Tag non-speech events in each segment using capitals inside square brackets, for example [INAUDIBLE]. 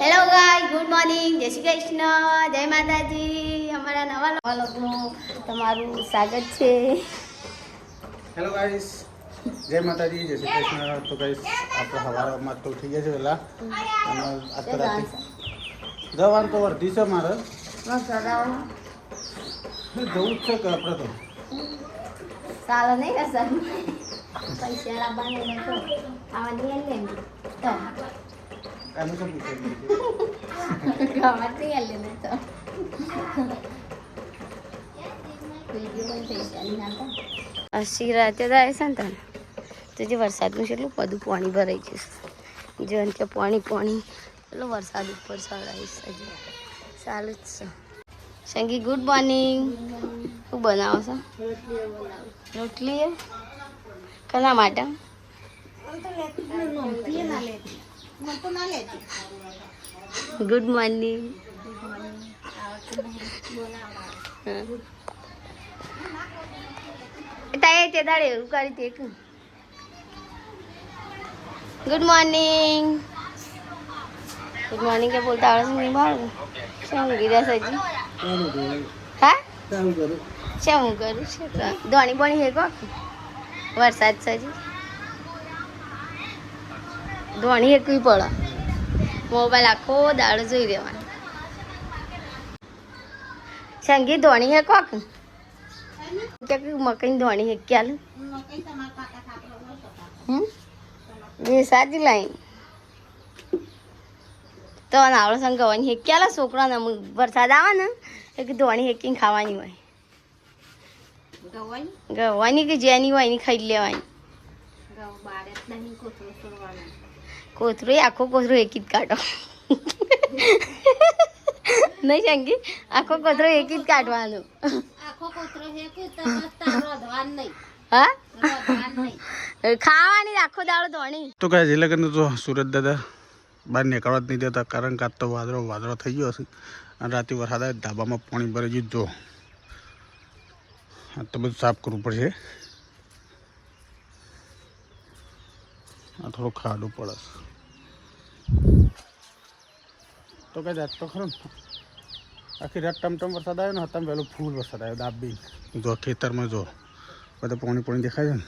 Hello ગાય good morning જય શ્રી કૃષ્ણ. જય માતાજી. અમારા નવા નવા લોકોનું તમારું સ્વાગત છે. હેલો ગાઈસ જય માતાજી જય શ્રી કૃષ્ણ. તો ગાઈસ આપણે સવારમાં તો થઈ ગયા છે પેલા અને અત્યારે જવાનું તો વર્ધી છે મારે. જવું જ છે કે આપણે તો? ચાલો નહીં કરશે પૈસા લાવવાને તો. આવા લે તો. ગમત નહીં લે ને તો અસી રાતે તો આવે છે ને તને તો જે વરસાદનું છે એટલું બધું પાણી ભરાઈ જશે છે. જો કે પાણી પાણી, એટલો વરસાદ ઉપર ચડાવીશ હજી. ચાલુ જ છે. સંગી ગુડ મોર્નિંગ શું બનાવો છો? રોટલી એ? કના માટે? ગુડ મોર્નિંગ તાય તે દાડે એવું કરી તે ગુડ મોર્નિંગ ગુડ મોર્નિંગ કે બોલતા આવડે નહીં બાળકો? શું ગીરા સજી હા? શું કરું? શું હું કરું? છું ધોણી બોણી હે કો વરસાદ સજી ધોણી હેકવી પડે. મોબાઈલ આખો દાડો જોઈ દેવાનો સંગીત ધોણી હે કોક મકઈ ધોણી હે હમ? બે સાચી લાઈન. તો આવડો સંગ ગવાની હેક્યાલા છોકરાને વરસાદ આવે ને એક ધોણી હેકીને ખાવાની હોય. ગવાની કે જેની હોય એની ખાઈ લેવાની. કોથરું આખો કોથરો એકી જ કાઢો નહીં શંકી આખો કોથરો એકી જ કાઢવાનો હા ખાવાની આખો દાડો ધોણી તો ગાઈસ એ લગન તો સુરત દાદા બહાર નીકળવા જ નહીં દેતા કારણ કે આજ તો વાદળો વાદળો થઈ ગયો હશે અને રાતે વરસાદ આવે ધાબામાં પાણી ભરાઈ ગયું જો આ તો બધું સાફ કરવું પડશે આ થોડું ખાડું પડે છે. તો કઈ જાત તો ખરો આખી રાત ટમટમ વરસાદ આવ્યો ને હતા વહેલો ફૂલ વરસાદ આવ્યો દાબી જો ખેતરમાં જો, બધા પાણી પાણી દેખાય છે ને.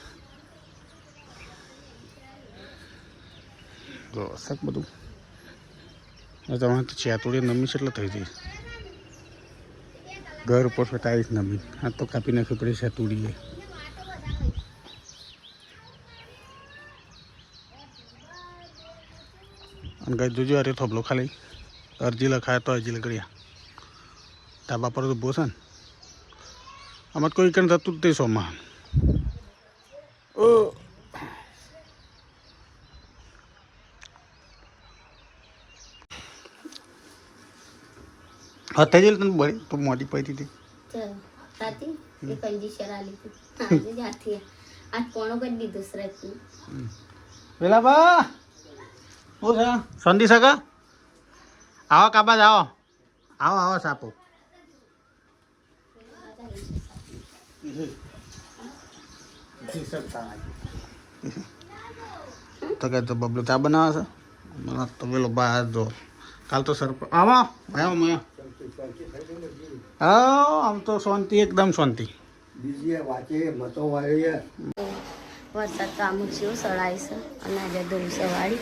જો શક બધું. તમારે તો ચેતુડી નમી છે એટલે થઈ જઈ ઘર ઉપર ફટાવીશ નમી. આ તો કાપી નાખવી પડે ચેતુડીએ અને કઈ જોજો અરે થોભલો ખાલી. અરજી લખાય તો અરજી લકડ્યા ધાબા પર તો બોસે ને. આમાં કોઈ કણ થતું જ નહીં સોમાં. ઓ. હા થઈ તને બળી? તો મોટી પડી હતી. એ કંજીશર આલી તું આજે જાથી આજ કોણો કરી દીધું શ્રતનું વેલા બા ઓ સા સંધી સગા? આવો કાબા આવો આવો આવો સાપુ. તો કે તો બબલું ચા બનાવે છે? મને તો પેલો બહાર જો. કાલ તો સર આવો આવો મેં હા આમ તો શાંતિ એકદમ શાંતિ. બીજી વાંચે મતો વાળી વરસાદ તો આમ જેવું સળાય છે. અને આજે ધૂળ સવાળી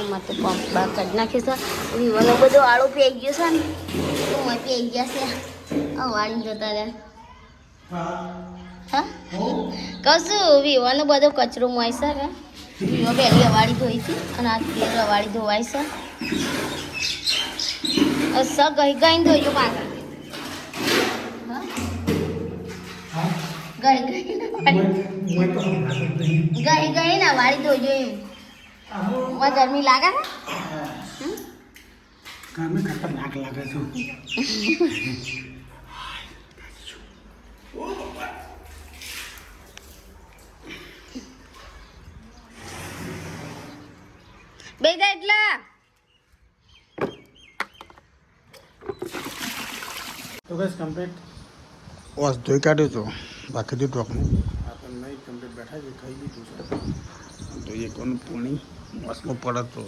આમાં તો પંપ બહાર કાઢી નાખ્યો છે. વિવાનો બધો આળો પી ગયો છે ને હું પી ગયા છે. આ વાળી જતા રહ્યા હા? કશું વિવાનો બધો કચરો મોય છે કે વિવો પહેલી અવાડી ધોઈ હતી અને આ તેલ અવાળી ધોવાય છે. સ ગઈ ગઈ ધોયું પાછળ ગઈ ગઈ ને ગઈ. ગઈ ને વાળી ધોજો એમ. માં ગરમી લાગે ને ગરમી ખતરનાક લાગે છે બે એટલા તો બસ કમ્પ્લીટ વાસ ધોઈ કાઢ્યો છો બાકી દીધું ટોકનું આપણને નહીં કમ્પ્લીટ બેઠા છે ખાઈ દીધું છે તો એ કોનું પાણી બસમાં પડતો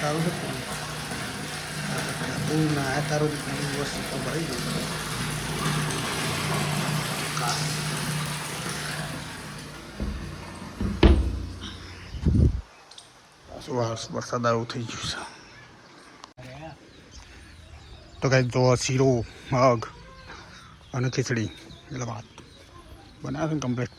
તારું છે તું ના તારું વસ્તુ ભરી ગયું વરસાદ આવું થઈ ગયું છે. તો કાંઈ તો શીરો મગ અને ખીચડી એટલે વાત બનાવે કમ્પ્લીટ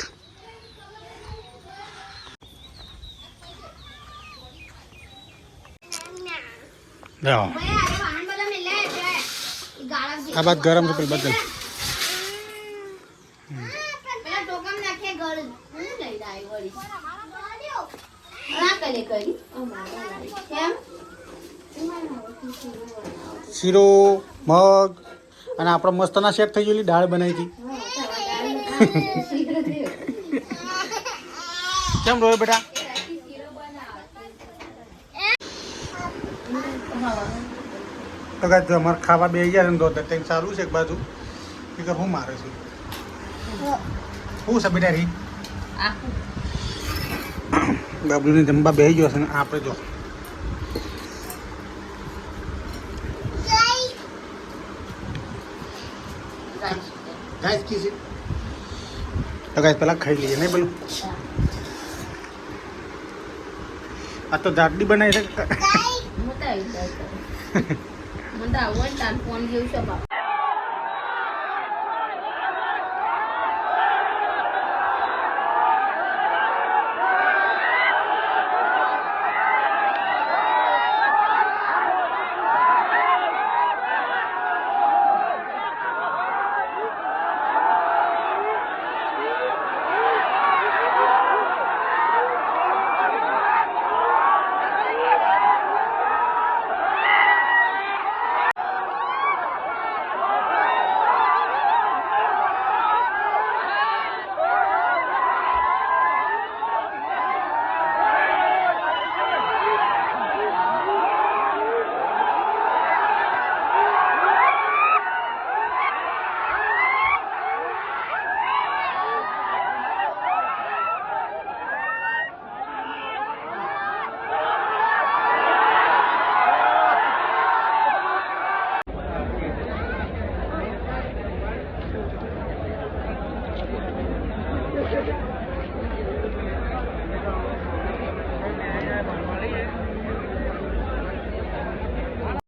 આ બાદ ગરમ છે પેલી બદલ. શીરો મગ અને આપણે મસ્તના શેક થઈ ગયેલી દાળ બનાવી હતી. [LAUGHS] કેમ રોય બેટા? જો અમારે ખાવા બે ગયા ને તો કંઈક સારું છે એક બાજુ. કે હું મારે છું? શું છે બેટા રી? બાબલુને જમવા બે ગયો છે ને આપણે જો. તો ગાઈસ પેલા ખાઈ લઈએ નહીં પેલું આ તો જાડડી બનાવી છે મોટા મને તો આવડે ફોન જેવું છે બાપ.